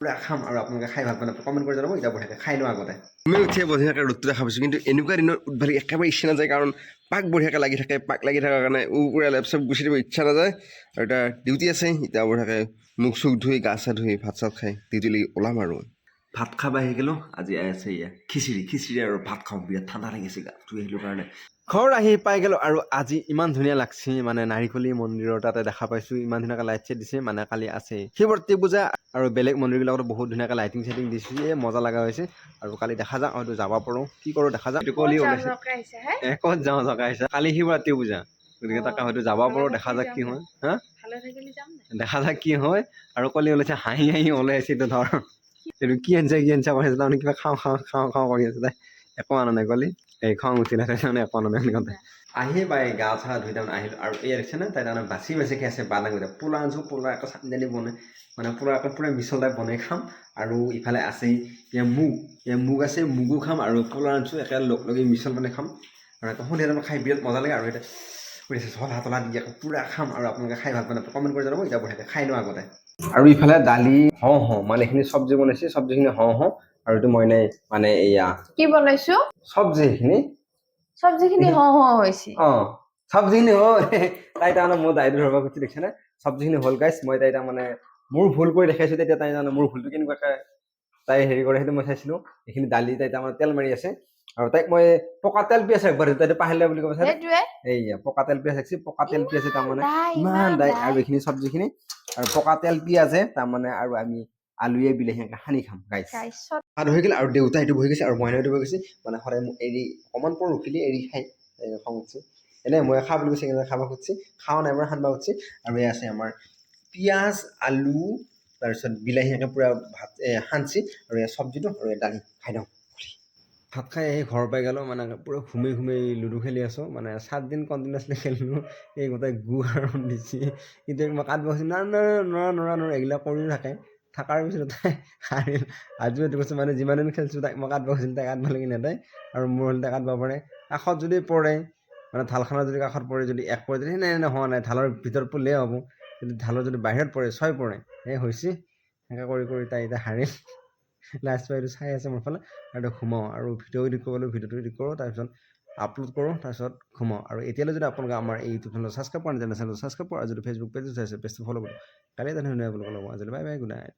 পুৰা খাম আৰু আপোনালোকে খাই ভালো পালে কমেণ্ট কৰি জনাব, এতিয়া বঢ়িয়াকৈ খাই লওঁ আগতে। আমি উঠিয়ে বঢ়িয়াকৈ ৰ'দটো দেখা পাইছোঁ, কিন্তু এনেকুৱা দিনত উঠবালি একেবাৰে ইচ্ছা নাযায়, কাৰণ পাক বঢ়িয়াকৈ লাগি থাকে, পাক লাগি থকাৰ কাৰণে উৰা লেপচপ গুচি দিব ইচ্ছা নাযায়। আৰু এতিয়া ডিউটি আছে, এতিয়া বঢ়িয়াকৈ মুখ চুখ ধুই, গা চা ধুই, ভাত চাত খাই ডিউটিলৈ ওলাম আৰু। ভাত খাব আহি গ'লোঁ, আজি আছে এয়া খিচিৰি খিচিৰি আৰু ভাত খাওঁ, বিৰাট ঠাণ্ডা লাগিছে গা ধুই আহিলোঁ কাৰণে। ঘৰ আহি পাই গ'লোঁ আৰু আজি ইমান ধুনীয়া লাগছে মানে নাৰিকলি মন্দিৰৰ তাতে দেখা পাইছোঁ, ইমান ধুনীয়াকৈ লাইট চাইট দিছে মানে কালি আছে। শিৱৰাত্ৰি পূজা আৰু বেলেগ মন্দিৰবিলাকতো বহুত ধুনীয়াকৈ লাইটিং চাইটিং দিছে এই মজা লগা হৈছে। আৰু কালি দেখা যাওঁ হয়তো যাব পাৰোঁ। কি কৰোঁ দেখা যাওঁ। কলি ওলাইছে। ক'ত যাওঁ জগা আহিছে। কালি শিৱৰাত্ৰি পূজা। গতিকে তাকে হয়তো যাব পাৰোঁ দেখা যাওক কি হয়। হা? দেখা যাওক কি হয়। আৰু কলি ওলাইছে হাঁহি হাঁহি ওলাই আছে এইটো ধৰ। এইটো কি আনিছে কি আনিছে কৰি আছে তাৰমানে কিবা খাওঁ খাওঁ খাওঁ খাওঁ কৰি আছে। তাই একো আনা নাই কলি। এই খং উঠিলে তাৰমানে বুলি কওঁতে আহি পাই গা চা ধুই তাৰমানে আহিলোঁ আৰু এই দেখিছে নে তাই তাৰমানে বাচি বাচি খাই আছে বাদাম কেইটা। পোলা আনিছোঁ পোলা আকৌ দালি বনাই মানে পোলা আকৌ পূৰা মিছল টাইপ বনাই খাম। আৰু ইফালে আছেই এয়া মুগ এয়া মুগ আছে মুগো খাম আৰু পোলা আনিছোঁ একে লগ লগি মিছল বনাই খাম। আৰু আকৌ সন্ধিয়া টাইমত খাই বিৰাট মজা লাগে আৰু এতিয়া কৰিছে জল হাতলা দি আকৌ পূৰা খাম আৰু আপোনালোকে খাই ভাল পালে কমেণ্ট কৰি জনাব এতিয়া বঢ়িয়াকৈ খাই লওঁ আগতে। আৰু ইফালে দালি হওঁ হওঁ মানে এইখিনি চব্জি বনাইছে চব্জিখিনি হওঁ হওঁ। এইটো মই নাই মানে এয়া কি বনাইছো? চব্জি এইখিনি চব্জিখিনি হ হ হৈছে। অঁ চব্জিখিনি হ'ল। তাই তাৰমানে মোৰ দাইটো ধৰিব খুজি দেখিছেনে চব্জিখিনি হ'ল গাইছ মই তাই তাৰমানে মোৰ ভুল কৰি দেখাইছোঁ তেতিয়া তাই তাৰমানে মোৰ ভুলটো কেনেকুৱাকৈ তাই হেৰি কৰে সেইটো মই চাইছিলোঁ। এইখিনি দালি তাই তাৰমানে তেল মাৰি আছে। আৰু তাইক মই পকা তেল পিয়াজ একবাৰ তাইটো পাহিলে বুলি ক'ব চাই এইয়া পকা তেল পিয়াজ আছে পকা তেল পিয়াজ তাৰমানে ইমান দাই। আৰু এইখিনি চব্জিখিনি। আৰু পকা তেল পিয়াজে তাৰমানে আৰু আমি আলুৱে বিলাহী এনেকৈ সানি খাম গাইছ ভাত হৈ গ'ল আৰু দেউতা এইটো বহি গৈছে আৰু মইনা এইটো বহি গৈছে মানে সদায় মোক এৰি অকণমান পৰ ৰখিলে এৰি খাই খং উঠছে এনে মই খাব বুলি কৈছে কিন্তু খাব খুজিছে খাওঁ নাই মই সানিব খুজিছে আৰু এই আছে আমাৰ পিঁয়াজ আলু তাৰপিছত বিলাহী এনেকৈ পূৰা ভাত এ, সানছি আৰু এই চব্জিটো আৰু দালি খাই দিওঁ ভাত খাই আহি ঘৰ পাই গ'লোঁ মানে পূৰা ঘুমি ঘুমি লুডু খেলি আছোঁ মানে সাত দিন কণ্টিনিউৱাছলি খেলিলোঁ এই গোটেই গু আৰু দিছে কিন্তু মই কাটিব কৈছোঁ না নৰা নৰা নৰা এইবিলাক কৰি থাকে থকাৰ পিছত তাই হাৰিল আজিও এইটো কৈছোঁ মানে যিমান দিন খেলিছোঁ তাইক মই কাটিব তাই কাটিব লাগি নেদায় আৰু মোৰ হ'লে তাই কাটিব পাৰে। কাষত যদি পৰে মানে ঢালখনৰ যদি কাষত পৰে যদি এক পৰে যদি নাই হোৱা নাই ঢালৰ ভিতৰত পৰিলেই হ'ব যদি ঢালৰ যদি বাহিৰত পৰে ছয় পৰে এই হৈছে। সেনেকৈ কৰি কৰি তাই এতিয়া হাৰিল। লাষ্ট পাই এইটো চাই আছে মোৰ ফালে আৰু ঘুমাওঁ আৰু ভিডিঅ' এডিট কৰিবলৈ ভিডিঅ'টো এডিট কৰোঁ তাৰপিছত আপলোড কৰোঁ তাৰপিছত ঘুমাওঁ। আৰু এতিয়ালৈ যদি আপোনালোকে আমাৰ এই ইউটিউব চেনেল ছাবস্ক্ৰাইব কৰা নাই তেনে চেনেলটো ছাবস্ক্ৰাইব কৰা আৰু যদি ফেচবুক পেজটো চাইছে পেজটো ফ'ল' কৰোঁ কালি এটা ধুনীয়া বুলি ক'ব আজিলৈ বাই বাই গুড নাইট